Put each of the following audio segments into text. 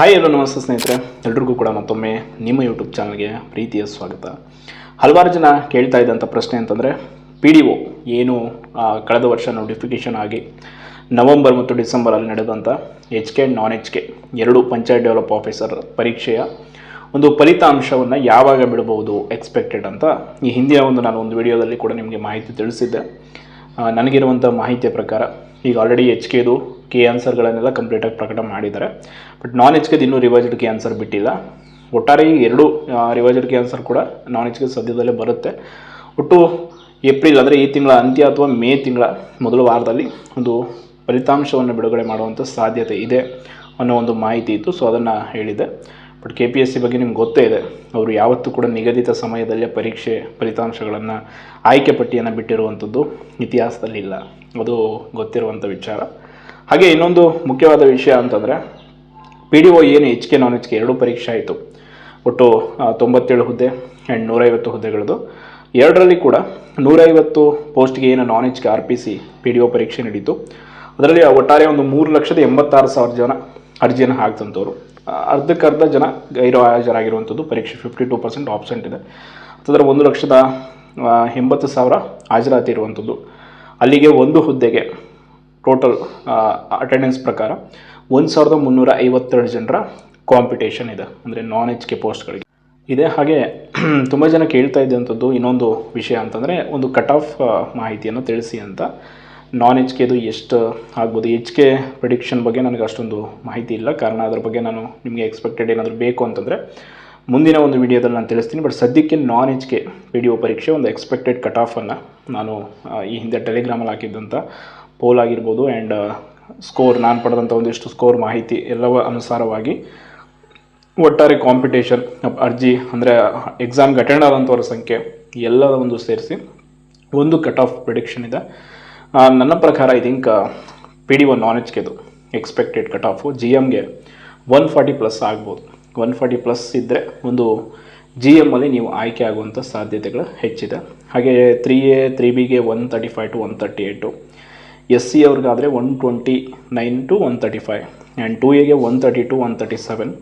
Hi ಎಲ್ಲೋ ನಮಸ್ತೆ ಸ್ನೇಹಿತರೆ. ಎಲ್ರಿಗೂ ಕೂಡ ಮತ್ತೊಮ್ಮೆ ನಿಮ್ಮ ಯೂಟ್ಯೂಬ್ ಚಾನಲ್ಗೆ ಪ್ರೀತಿಯ ಸ್ವಾಗತ. ಹಲವಾರು ಜನ ಕೇಳ್ತಾ ಇದ್ದಂಥ ಪ್ರಶ್ನೆ ಅಂತಂದರೆ ಪಿ ಡಿ ಒ ಏನು ಕಳೆದ ವರ್ಷ ನೋಟಿಫಿಕೇಷನ್ ಆಗಿ ನವಂಬರ್ ಮತ್ತು ಡಿಸೆಂಬರಲ್ಲಿ ನಡೆದಂಥ H K non H K ಎರಡು ಪಂಚಾಯತ್ ಡೆವಲಪ್ ಆಫೀಸರ್ ಪರೀಕ್ಷೆಯ ಒಂದು ಫಲಿತಾಂಶವನ್ನು ಯಾವಾಗ ಬಿಡಬಹುದು ಎಕ್ಸ್ಪೆಕ್ಟೆಡ್ ಅಂತ ಈ ಹಿಂದಿನ ಒಂದು ನಾನು ಒಂದು ವಿಡಿಯೋದಲ್ಲಿ ಕೂಡ ನಿಮಗೆ ಮಾಹಿತಿ ತಿಳಿಸಿದ್ದೆ. ನನಗಿರುವಂಥ ಮಾಹಿತಿಯ ಪ್ರಕಾರ ಈಗ ಆಲ್ರೆಡಿ ಎಚ್ ಕೆದು ಕೆ ಆನ್ಸರ್ಗಳನ್ನೆಲ್ಲ ಕಂಪ್ಲೀಟಾಗಿ ಪ್ರಕಟ ಮಾಡಿದ್ದಾರೆ. ಬಟ್ ನಾನ್ ಎಚ್ ಕೆದು ಇನ್ನೂ ರಿವೈಸ್ಡ್ ಕೆ ಆನ್ಸರ್ ಬಿಟ್ಟಿಲ್ಲ. ಒಟ್ಟಾರೆ ಈ ಎರಡು ರಿವೈಸ್ಡ್ ಕೆ ಆನ್ಸರ್ ಕೂಡ ನಾನ್ ಎಚ್ ಕೆ ಸದ್ಯದಲ್ಲೇ ಬರುತ್ತೆ. ಒಟ್ಟು ಏಪ್ರಿಲ್ ಅಂದರೆ ಈ ತಿಂಗಳ ಅಂತ್ಯ ಅಥವಾ ಮೇ ತಿಂಗಳ ಮೊದಲ ವಾರದಲ್ಲಿ ಒಂದು ಫಲಿತಾಂಶವನ್ನು ಬಿಡುಗಡೆ ಮಾಡುವಂಥ ಸಾಧ್ಯತೆ ಇದೆ ಅನ್ನೋ ಒಂದು ಮಾಹಿತಿ ಇತ್ತು. ಸೊ ಅದನ್ನು ಹೇಳಿದೆ. But K P S C ಬಗ್ಗೆ ನಿಮ್ಗೆ ಗೊತ್ತೇ ಇದೆ, ಅವರು ಯಾವತ್ತೂ ಕೂಡ ನಿಗದಿತ ಸಮಯದಲ್ಲೇ ಪರೀಕ್ಷೆ ಫಲಿತಾಂಶಗಳನ್ನು ಆಯ್ಕೆ ಪಟ್ಟಿಯನ್ನು ಬಿಟ್ಟಿರುವಂಥದ್ದು ಇತಿಹಾಸದಲ್ಲಿ ಇಲ್ಲ ಅದು ಗೊತ್ತಿರುವಂಥ ವಿಚಾರ. ಹಾಗೆ ಇನ್ನೊಂದು ಮುಖ್ಯವಾದ ವಿಷಯ ಅಂತಂದರೆ ಪಿ ಡಿ ಒ ಏನು H K non H K ಎರಡು ಪರೀಕ್ಷೆ ಆಯಿತು. ಒಟ್ಟು ತೊಂಬತ್ತೇಳು ಹುದ್ದೆ ಆ್ಯಂಡ್ ನೂರೈವತ್ತು ಹುದ್ದೆಗಳದ್ದು. ಎರಡರಲ್ಲಿ ಕೂಡ ನೂರೈವತ್ತು ಪೋಸ್ಟ್ಗೆ ಏನು non H K R P C P D O ಪರೀಕ್ಷೆ ನಡೀತು. ಅದರಲ್ಲಿ ಒಟ್ಟಾರೆ ಒಂದು ಮೂರು ಲಕ್ಷದ ಎಂಬತ್ತಾರು ಸಾವಿರ ಜನ ಅರ್ಜಿಯನ್ನು ಹಾಕ್ತಂಥವ್ರು ಅರ್ಧಕ್ಕರ್ಧ ಜನ ಗೈರು ಹಾಜರಾಗಿರುವಂಥದ್ದು ಪರೀಕ್ಷೆ ಫಿಫ್ಟಿ ಟೂ ಪರ್ಸೆಂಟ್ ಆಪ್ಸೆಂಟ್ ಇದೆ. ಅದರ ಒಂದು ಲಕ್ಷದ ಎಂಬತ್ತು ಸಾವಿರ ಹಾಜರಾತಿ ಇರುವಂಥದ್ದು. ಅಲ್ಲಿಗೆ ಒಂದು ಹುದ್ದೆಗೆ ಟೋಟಲ್ ಅಟೆಂಡೆನ್ಸ್ ಪ್ರಕಾರ ಒಂದು ಸಾವಿರದ ಮುನ್ನೂರ ಐವತ್ತೆರಡು ಜನರ ಕಾಂಪಿಟೇಷನ್ ಇದೆ. ಅಂದರೆ ನಾನ್ ಎಚ್ ಕೆ ಪೋಸ್ಟ್ಗಳಿಗೆ ಇದೆ ಹಾಗೆ ತುಂಬ ಜನ ಕೇಳ್ತಾ ಇದ್ದಂಥದ್ದು ಇನ್ನೊಂದು ವಿಷಯ ಅಂತಂದರೆ ಒಂದು ಕಟ್ ಆಫ್ ಮಾಹಿತಿಯನ್ನು ತಿಳಿಸಿ ಅಂತ. ನಾನ್ ಎಚ್ ಕೆದು ಎಷ್ಟು ಆಗ್ಬೋದು? ಎಚ್ ಕೆ ಪ್ರಿಡಿಕ್ಷನ್ ಬಗ್ಗೆ ನನಗೆ ಅಷ್ಟೊಂದು ಮಾಹಿತಿ ಇಲ್ಲ. ಕಾರಣ ಅದ್ರ ಬಗ್ಗೆ ನಾನು ನಿಮಗೆ ಎಕ್ಸ್ಪೆಕ್ಟೆಡ್ ಏನಾದರೂ ಬೇಕು ಅಂತಂದರೆ ಮುಂದಿನ ಒಂದು ವಿಡಿಯೋದಲ್ಲಿ ನಾನು ತಿಳಿಸ್ತೀನಿ. ಬಟ್ ಸದ್ಯಕ್ಕೆ non H K P D O ಪರೀಕ್ಷೆ ಒಂದು ಎಕ್ಸ್ಪೆಕ್ಟೆಡ್ ಕಟ್ ಆಫನ್ನು ನಾನು ಈ ಹಿಂದೆ ಟೆಲಿಗ್ರಾಮಲ್ಲಿ ಹಾಕಿದ್ದಂಥ ಪೋಲ್ ಆಗಿರ್ಬೋದು ಆ್ಯಂಡ್ ಸ್ಕೋರ್ ನಾನು ಪಡೆದಂಥ ಒಂದಿಷ್ಟು ಸ್ಕೋರ್ ಮಾಹಿತಿ ಎಲ್ಲವ ಅನುಸಾರವಾಗಿ ಒಟ್ಟಾರೆ ಕಾಂಪಿಟೇಷನ್ ಅರ್ಜಿ ಅಂದರೆ ಎಕ್ಸಾಮ್ಗೆ ಅಟೆಂಡ್ ಆದಂಥವ್ರ ಸಂಖ್ಯೆ ಎಲ್ಲದ ಒಂದು ಸೇರಿಸಿ ಒಂದು ಕಟ್ ಆಫ್ ಪ್ರಿಡಿಕ್ಷನ್ ಇದೆ. ನನ್ನ ಪ್ರಕಾರ I think P D one non H ಕೆದು ಎಕ್ಸ್ಪೆಕ್ಟೆಡ್ ಕಟ್ ಆಫು ಜಿ ಎಮ್ಗೆ ಒನ್ ಫಾರ್ಟಿ ಪ್ಲಸ್ ಆಗ್ಬೋದು. ಒನ್ ಫಾರ್ಟಿ ಪ್ಲಸ್ ಇದ್ದರೆ ಒಂದು ಜಿ ಎಮ್ಮಲ್ಲಿ ನೀವು ಆಯ್ಕೆ ಆಗುವಂಥ ಸಾಧ್ಯತೆಗಳು ಹೆಚ್ಚಿದೆ. ಹಾಗೆ ತ್ರೀ ಎ ತ್ರೀ ಬಿಗೆ one thirty five to one thirty eight S C ಅವ್ರಿಗಾದರೆ one twenty nine to one thirty five and two ಎಗೆ one thirty to one thirty seven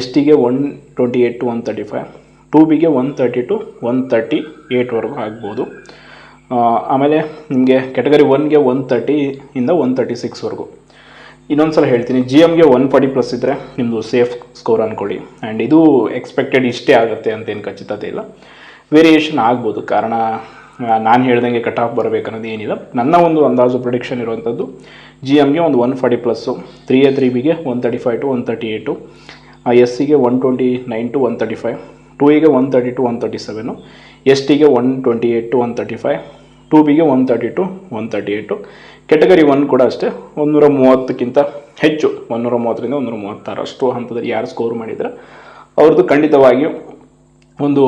S ಟಿಗೆ one twenty eight to one thirty five two ಬಿಗೆ one thirty to one thirty ಏಯ್ಟ್ವರೆಗೂ ಆಗ್ಬೋದು. ಆಮೇಲೆ ನಿಮಗೆ category ಒನ್ಗೆ one thirty ಇಂದ one thirty ಸಿಕ್ಸ್ವರೆಗೂ ಇನ್ನೊಂದು ಸಲ ಹೇಳ್ತೀನಿ ಜಿ ಎಮ್ಗೆ ಒನ್ ಫಾರ್ಟಿ ಪ್ಲಸ್ ಇದ್ದರೆ ನಿಮ್ಮದು ಸೇಫ್ ಸ್ಕೋರ್ ಅಂದ್ಕೊಳ್ಳಿ ಆ್ಯಂಡ್ ಇದು ಎಕ್ಸ್ಪೆಕ್ಟೆಡ್ ಇಷ್ಟೇ ಆಗುತ್ತೆ ಅಂತೇನು ಖಚಿತತೆ ಇಲ್ಲ. ವೇರಿಯೇಷನ್ ಆಗ್ಬೋದು, ಕಾರಣ ನಾನು ಹೇಳ್ದಂಗೆ ಕಟ್ ಆಫ್ ಬರಬೇಕನ್ನೋದು ಏನಿಲ್ಲ. ನನ್ನ ಒಂದು ಅಂದಾಜು ಪ್ರೊಡಿಕ್ಷನ್ ಇರುವಂಥದ್ದು ಜಿ ಎಮ್ಗೆ ಒಂದು one forty plus three A three ಬಿಗೆ one thirty five to one thirty eight S ಸಿಗೆ one twenty nine to one thirty five two ಎಗೆ one thirty to one thirty seven S ಟಿಗೆ one twenty eight to one thirty five two ಬಿಗೆ one thirty to one thirty eight category one ಕೂಡ ಅಷ್ಟೇ ಒಂದೂರ ಮೂವತ್ತಕ್ಕಿಂತ ಹೆಚ್ಚು ಒಂದೂರ ಮೂವತ್ತರಿಂದ ಒಂದೂರ ಮೂವತ್ತಾರು ಅಷ್ಟು ಹಂತದಲ್ಲಿ ಯಾರು ಸ್ಕೋರ್ ಮಾಡಿದರೆ, ಅವ್ರದ್ದು ಖಂಡಿತವಾಗಿಯೂ ಒಂದು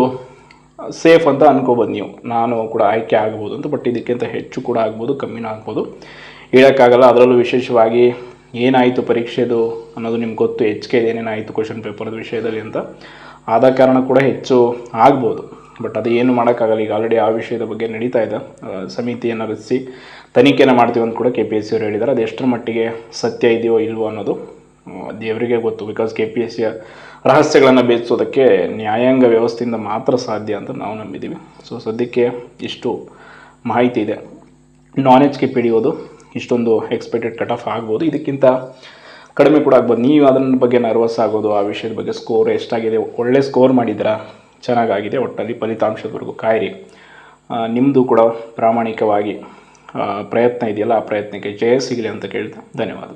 ಸೇಫ್ ಅಂತ ಅನ್ಕೋಬೋದು ನೀವು. ನಾನು ಕೂಡ ಆಯ್ಕೆ ಆಗ್ಬೋದು ಅಂತ ಬಟ್ ಇದಕ್ಕಿಂತ ಹೆಚ್ಚು ಕೂಡ ಆಗ್ಬೋದು, ಕಮ್ಮಿನೂ ಆಗ್ಬೋದು. ಹೇಳೋಕ್ಕಾಗಲ್ಲ, ಅದರಲ್ಲೂ ವಿಶೇಷವಾಗಿ ಏನಾಯಿತು ಪರೀಕ್ಷೆದು ಅನ್ನೋದು ನಿಮ್ಗೆ ಗೊತ್ತು ಎಚ್ ಕೆ ಏನೇನಾಯಿತು ಕ್ವಶನ್ ಪೇಪರ್ದು ವಿಷಯದಲ್ಲಿ ಅಂತ. ಆದ ಕಾರಣ ಕೂಡ ಹೆಚ್ಚು ಆಗ್ಬೋದು. ಬಟ್ ಅದು ಏನು ಮಾಡೋಕ್ಕಾಗಲ್ಲ. ಈಗ ಆಲ್ರೆಡಿ ಆ ವಿಷಯದ ಬಗ್ಗೆ ನಡೀತಾ ಇದೆ. ಸಮಿತಿಯನ್ನು ರಚಿಸಿ ತನಿಖೆಯನ್ನು ಮಾಡ್ತೀವಿ ಅಂತ ಕೂಡ ಕೆ ಪಿ ಎಸ್ ಸಿ ಅವರು ಹೇಳಿದ್ದಾರೆ. ಅದು ಎಷ್ಟರ ಮಟ್ಟಿಗೆ ಸತ್ಯ ಇದೆಯೋ ಇಲ್ವೋ ಅನ್ನೋದು ದೇವರಿಗೆ ಗೊತ್ತು. ಬಿಕಾಸ್ ಕೆ ಪಿ ಎಸ್ ಸಿಯ ರಹಸ್ಯಗಳನ್ನು ಬೇಯಿಸೋದಕ್ಕೆ ನ್ಯಾಯಾಂಗ ವ್ಯವಸ್ಥೆಯಿಂದ ಮಾತ್ರ ಸಾಧ್ಯ ಅಂತ ನಾವು ನಂಬಿದ್ದೀವಿ ಸೊ ಸದ್ಯಕ್ಕೆ ಇಷ್ಟು ಮಾಹಿತಿ ಇದೆ. ನಾನ್ ಕೆ ಪಿ ಡಿಯೋದು ಇಷ್ಟೊಂದು ಎಕ್ಸ್ಪೆಕ್ಟೆಡ್ ಕಟ್ ಆಫ್ ಆಗ್ಬೋದು. ಇದಕ್ಕಿಂತ ಕಡಿಮೆ ಕೂಡ ಆಗ್ಬೋದು. ನೀವು ಅದನ್ನ ಬಗ್ಗೆ ನರ್ವಸ್ ಆಗೋದು, ಆ ವಿಷಯದ ಬಗ್ಗೆ ಸ್ಕೋರ್ ಎಷ್ಟಾಗಿದೆ ಒಳ್ಳೆ ಸ್ಕೋರ್ ಮಾಡಿದ್ದೀರಾ? ಚೆನ್ನಾಗಾಗಿದೆ ಒಟ್ಟಲ್ಲಿ ಫಲಿತಾಂಶದವರೆಗೂ ಕಾಯಿರಿ. ನಿಮ್ಮದು ಕೂಡ ಪ್ರಾಮಾಣಿಕವಾಗಿ ಪ್ರಯತ್ನ ಇದೆಯಲ್ಲ, ಆ ಪ್ರಯತ್ನಕ್ಕೆ ಜಯ ಸಿಗಲಿ ಅಂತ ಕೇಳ್ತಾ ಧನ್ಯವಾದ